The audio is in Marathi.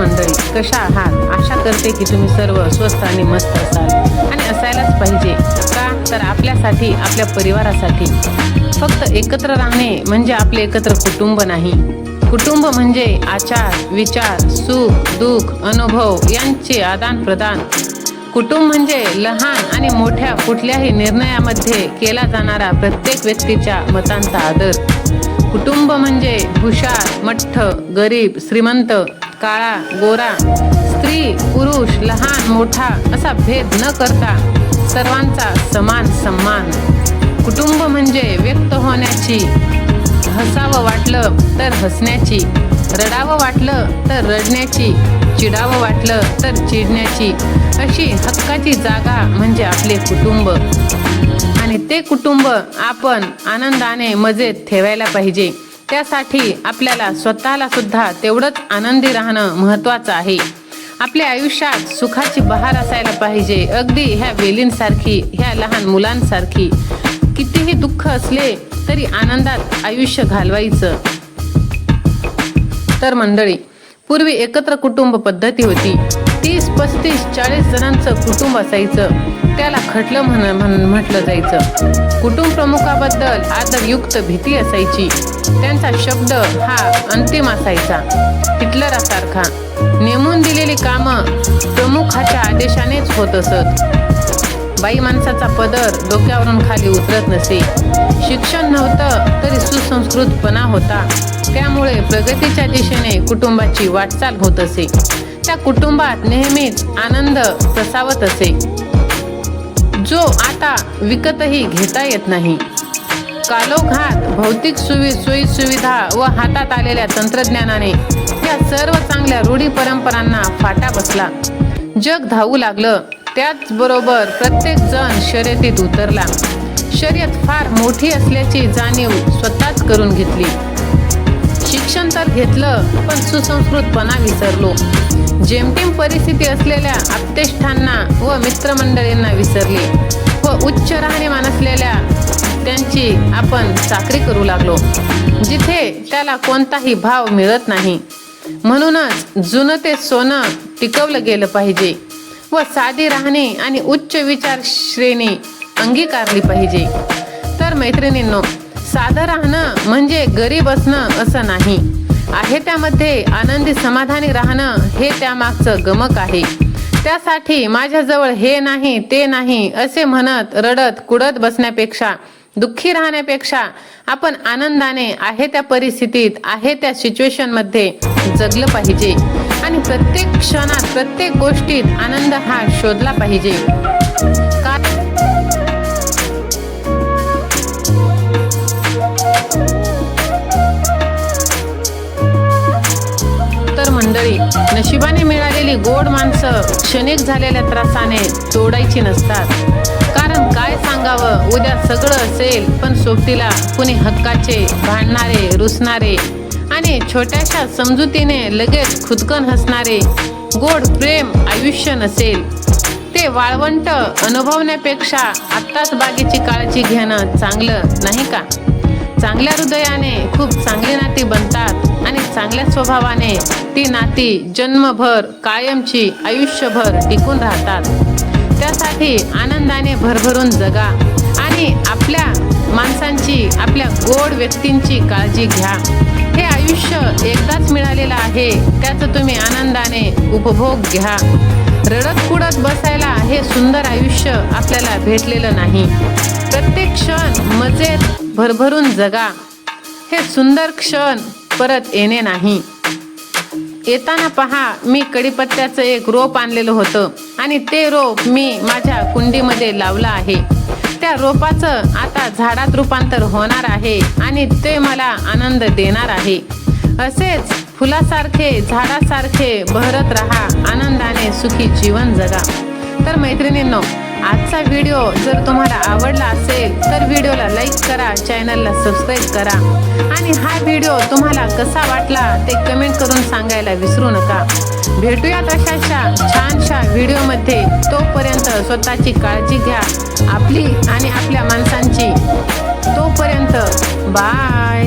मंडळी कशा आहात? आशा करते की तुम्ही सर्व स्वस्त आणि मस्त असाल. आणि असायलाच पाहिजे का? तर आपल्यासाठी आपल्या परिवारासाठी. फक्त एकत्र राहणे म्हणजे आपले एकत्र कुटुंब नाही. कुटुंब म्हणजे आचार विचार सुख दुःख अनुभव यांचे आदान प्रदान. कुटुंब म्हणजे लहान आणि मोठ्या कुठल्याही निर्णयामध्ये केला जाणारा प्रत्येक व्यक्तीच्या मतांचा आदर. कुटुंब म्हणजे हुशार मठ्ठ गरीब श्रीमंत काळा गोरा स्त्री पुरुष लहान मोठा असा भेद न करता सर्वांचा समान सन्मान. कुटुंब म्हणजे व्यक्त होण्याची. हसावं वाटलं तर हसण्याची. रडावं वाटलं तर रडण्याची. चिडावं वाटलं तर चिडण्याची. अशी हक्काची जागा म्हणजे आपले कुटुंब. आणि ते कुटुंब आपण आनंदाने मजेत ठेवायला पाहिजे. त्यासाठी आपल्याला स्वतःला सुद्धा तेवढंच आनंदी राहणं महत्त्वाचं आहे. आपल्या आयुष्यात सुखाची बहार असायला पाहिजे. अगदी ह्या वेलींसारखी ह्या लहान मुलांसारखी. कितीही दुःख असले तरी आनंदात आयुष्य घालवायचं. तर मंडळी पूर्वी एकत्र कुटुंब पद्धती होती. ती पस्तीस चाळीस जणांचं कुटुंब असायचं. त्याला खटलं म्हण म्हण- म्हटलं जायचं. कुटुंब प्रमुखाबद्दल आदरयुक्त भीती असायची. त्यांचा शब्द हा अंतिम असायचा. हिटलरासारखा नेमून दिलेली कामं प्रमुखाच्या आदेशानेच होत असत. बाई माणसाचा पदर डोक्यावरून खाली उतरत नसे. शिक्षण नव्हतं तरी सुसंस्कृतपणा होता. त्यामुळे प्रगतीच्या दिशेने कुटुंबाची वाटचाल होत असे. त्या कुटुंबात नेहमीच आनंद प्रसावत असे. जो आता विकतही घेता येत नाही. कालोघात भौतिक सुवि सोयी सुविधा व हातात आलेल्या तंत्रज्ञानाने या सर्व चांगल्या रूढी परंपरांना फाटा बसला. जग धावू लागलं त्याचबरोबर प्रत्येक जण शर्यतीत उतरला. शर्यत फार मोठी असल्याची जाणीव स्वतःच करून घेतली. शिक्षण तर घेतलं पण सुसंस्कृतपणा विसरलो. जेमतेम परिस्थिती असलेल्या आप्तेष्ठांना व मित्रमंडळींना विसरले व उच्च राहणीमान असलेल्या त्यांची आपण चाकरी करू लागलो जिथे त्याला कोणताही भाव मिळत नाही. म्हणूनच जुनं ते सोनं टिकवलं गेलं पाहिजे व साधी राहणे आणि उच्च विचार श्रेणी अंगीकारली पाहिजे. तर मैत्रिणींनो साधं राहणं म्हणजे गरीब असणं असं नाही. आहे त्यामध्ये आनंदी समाधानी राहणं हे त्यामागचं गमक आहे. त्यासाठी माझ्याजवळ हे नाही ते नाही असे म्हणत रडत कुडत बसण्यापेक्षा दुःखी राहण्यापेक्षा आपण आनंदाने आहे त्या परिस्थितीत आहे त्या सिच्युएशनमध्ये जगलं पाहिजे. आणि प्रत्येक क्षणात प्रत्येक गोष्टीत आनंद हा शोधला पाहिजे. मंडळी नशिबाने मिळालेली गोड माणसं क्षणिक झालेल्या त्रासाने तोडायची नसतात. कारण काय सांगावं उद्या सगळं असेल पण सोबतीला कुणी हक्काचे भांडणारे रुसणारे आणि छोट्याशा समजुतीने लगेच खुदकन हसणारे गोड प्रेम आयुष्य नसेल. ते वाळवंट अनुभवण्यापेक्षा आत्ताच बागेची काळजी घेणं चांगलं नाही का? चांगल्या हृदयाने खूप चांगली नाती बनतात आणि चांगल्या स्वभावाने ती नाती जन्मभर कायमची आयुष्यभर टिकून राहतात. त्यासाठी आनंदाने भरभरून जगा आणि आपल्या माणसांची आपल्या गोड व्यक्तींची काळजी घ्या. हे आयुष्य एकदाच मिळालेलं आहे त्याचं तुम्ही आनंदाने उपभोग घ्या. रडत कुडत बसायला हे सुंदर आयुष्य आपल्याला भेटलेलं नाही. प्रत्येक क्षण मजेत भरभरून जगा. हे सुंदर क्षण परत येणे नाही. येताना पहा मी कडीपत्त्याचं एक रोप आणलेलं होतं आणि ते रोप मी माझ्या कुंडीमध्ये लावलं आहे. त्या रोपाचं आता झाडात रूपांतर होणार आहे आणि ते मला आनंद देणार आहे. असेच फुलासारखे झाडासारखे बहरत राहा आनंदाने सुखी जीवन जगा. तर मैत्रिणींनो आजचा व्हिडिओ जर तुम्हाला आवडला असेल तर व्हिडिओला लाईक करा चॅनलला सबस्क्राईब करा. आणि हा व्हिडिओ तुम्हाला कसा वाटला ते कमेंट करून सांगायला विसरू नका. भेटूयात अशाशा छानशा व्हिडिओमध्ये. तोपर्यंत स्वतःची काळजी घ्या आपली आणि आपल्या माणसांची. तोपर्यंत बाय